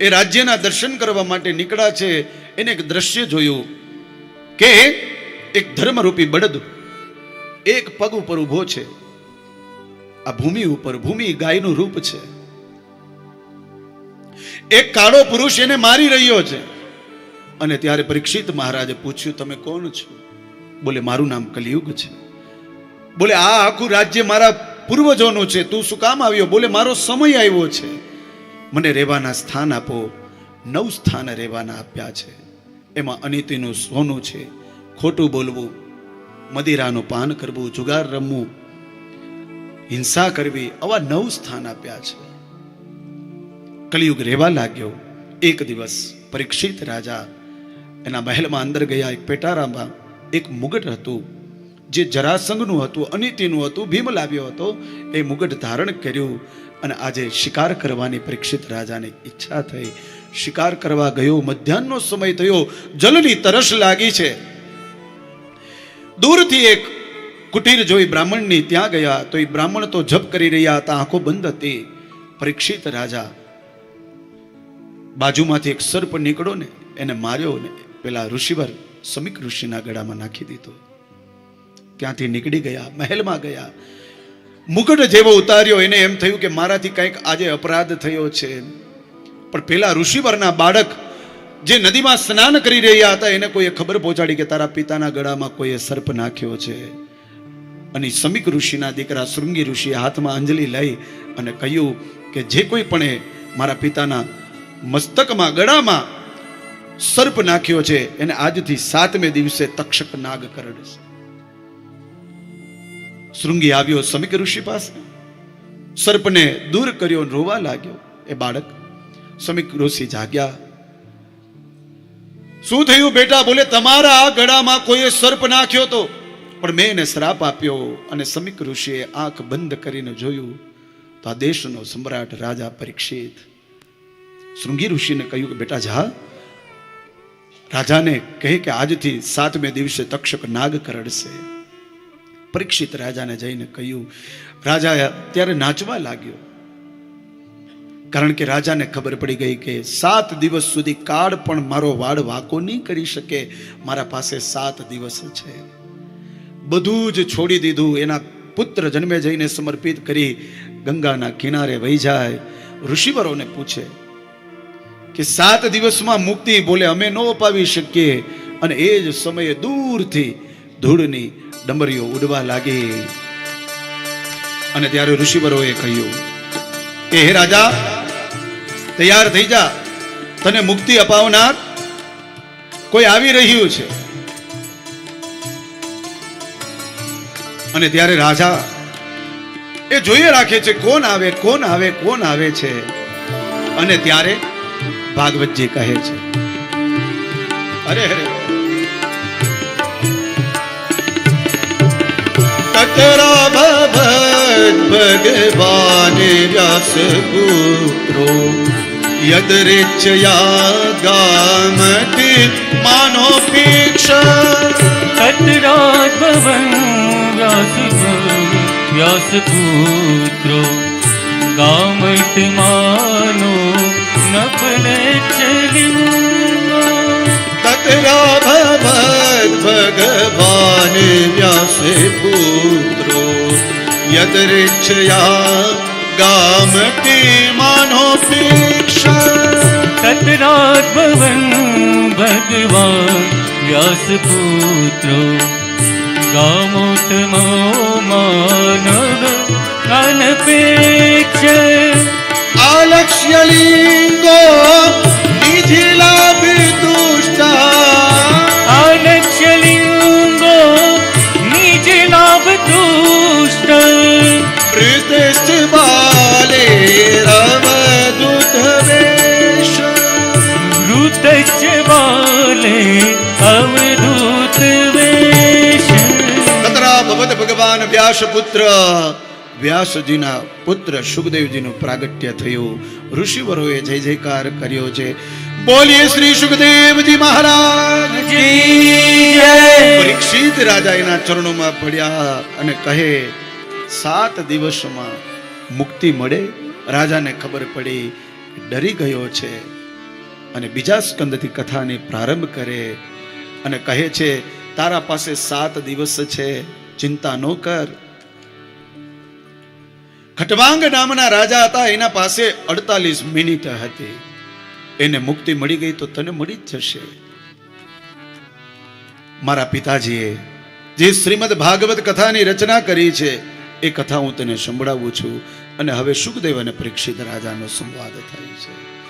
એ રાજ્યના દર્શન કરવા માટે નીકળ્યા છે. એને એક દ્રશ્ય જોયું કે એક ધર્મરૂપી બળદ એક પગ ઉપર ઊભો છે. આ ભૂમિ ઉપર, ભૂમિ ગાયનું રૂપ છે. એક કાળો પુરુષ એને મારી રહ્યો છે. અને ત્યારે પરીક્ષિત મહારાજે પૂછ્યું, તમે કોણ છો? બોલે, મારું નામ કલિયુગ છે. બોલે, આ આખું રાજ્ય મારા પૂર્વજોનું છે. તું શું કામ આવ્યો? બોલે, મારો સમય આવ્યો છે. મને રહેવાના સ્થાન આપો, નવ સ્થાન રહેવાના આપ્યા છે. એમાં અનિતિનું સોનું છે, ખોટું બોલવું, મદિરાનું પાન કરવું, જુગાર રમવું, હિંસા કરવી, આવા નવ સ્થાન આપ્યા છે. કલિયુગ રહેવા લાગ્યો, એક દિવસ પરીક્ષિત રાજા એના મહેલમાં અંદર ગયા, એક પેટારામાં એક મુગટ હતું. જે જરાસંઘનું હતું, અનિતિનું હતું, ભીમ લાવ્યો હતો, એ મુગટ ધારણ કર્યું અને આજે શિકાર કરવાની પરીક્ષિત રાજાની ઈચ્છા થઈ. શિકાર કરવા ગયો, મધ્યાહનનો સમય થયો, જલની તરસ લાગી છે. દૂરથી એક કુટીર જોઈ બ્રાહ્મણની ત્યાં ગયા, તો એ બ્રાહ્મણ તો જપ કરી રહ્યા હતા, આંખો બંધ હતી. પરીક્ષિત રાજા, બાજુમાંથી એક સર્પ નીકળ્યો ને એને માર્યો ને પેલા ઋષિવર, સમીક ઋષિના ગળામાં નાખી દીધો. ત્યાંથી નીકળી ગયા, મહેલમાં ગયા. મુકટ જેવો ઉતાર્યો એને એમ થયું કે મારાથી કંઈક આજે અપરાધ થયો છે. પણ પેલા ઋષિવરના બાળક જે નદીમાં સ્નાન કરી રહ્યા હતા, એને કોઈએ ખબર પહોંચાડી કે તારા પિતાના ગળામાં કોઈએ સર્પ નાખ્યો છે. અને સમીક ઋષિના દીકરા શૃંગી ઋષિએ હાથમાં અંજલિ લઈ અને કહ્યું કે જે કોઈ પણ મારા પિતાના મસ્તકમાં, ગળામાં સર્પ નાખ્યો છે, એને આજથી સાતમે દિવસે તક્ષક નાગ કરડશે. શૃંગી આવ્યો સમીક ઋષિ પાસે. સર્પને દૂર કર્યો રોવા લાગ્યો. એ બાળક સમીક ઋષિ જાગ્યા. શું થયું બેટા? બોલે, તમારા આ ગળામાં કોઈએ સર્પ નાખ્યો તો? પણ મેં એને શ્રાપ આપ્યો અને સમીક ઋષિએ આંખ બંધ કરીને જોયું તો આ દેશનો સમ્રાટ રાજા પરીક્ષિત. શૃંગી ઋષિને કહ્યું કે, બેટા, જા. રાજાને કહે કે, આજથી સાતમે દિવસે તક્ષક નાગ કરડશે. પરીક્ષિત રાજાને જઈને કહ્યું રાજા ત્યારે નાચવા લાગ્યો. કારણ કે રાજાને ખબર પડી ગઈ કે સાત દિવસ સુધી કાળ પણ મારો વાળ વાકો નહીં કરી શકે, મારા પાસે સાત દિવસ છે. બધું જ છોડી દીધું, એના પુત્ર જન્મે જઈને સમર્પિત કરી ગંગાના કિનારે વહી જાય. ઋષિવરોને પૂછે કે સાત દિવસમાં મુક્તિ બોલે અમે ન અપાવી શકીએ, અને એ જ સમયે દૂરથી ધૂળની ડમરીઓ ઉડવા લાગી. અને ત્યારે ઋષિવરોએ કહ્યું કે હે રાજા, તૈયાર થઈ જા. તને મુક્તિ અપાવનાર કોઈ આવી રહ્યું છે. અને ત્યારે રાજા, એ જોઈએ રાખે છે કોણ આવે કોણ આવે કોણ આવે છે? અને ત્યારે ભાગવતજી કહે છે, અરે અરે भगवने व्यासपुत्रो। यद्दृचया गति मनोपेक्षरा भवास व्यासपुत्रो। गाम तकरा भगवान् व्यसपुत्र। યદરેચ્છયા ગામતી માનો પીક્ષ તજરાત ભવન ભગવાન વ્યાસપુત્રો ગામોતમો માનવ અનપેક્ષ આલક્ષ્ય ભગવાન વ્યાસ પુત્ર વ્યાસજીના પુત્ર સુખદેવજીનું પ્રાગટ્ય થયું. ઋષિવરોએ જય જયકાર કર્યો છે. બોલીએ શ્રી સુખદેવજી મહારાજ પરીક્ષિત રાજા એના ચરણોમાં પડ્યા અને કહે સાત દિવસમાં મુક્તિ મળે. રાજાને ખબર પડી ડરી ગયો છે અને બીજા સ્કંદથી કથાને પ્રારંભ કરે અને કહે છે તારા પાસે સાત દિવસ છે. ચિંતા ન કર. ખટવાંગ નામના રાજા હતા, એના પાસે અડતાલીસ મિનિટ હતી. એને મુક્તિ મળી ગઈ તો તને મળી જ જશે. મારા પિતાજીએ જે શ્રીમદ ભાગવત કથાની રચના કરી છે, એ કથા હું તને સંભળાવું છું અને હવે સુખદેવ અને પરીક્ષિત રાજાનો સંવાદ થાય છે.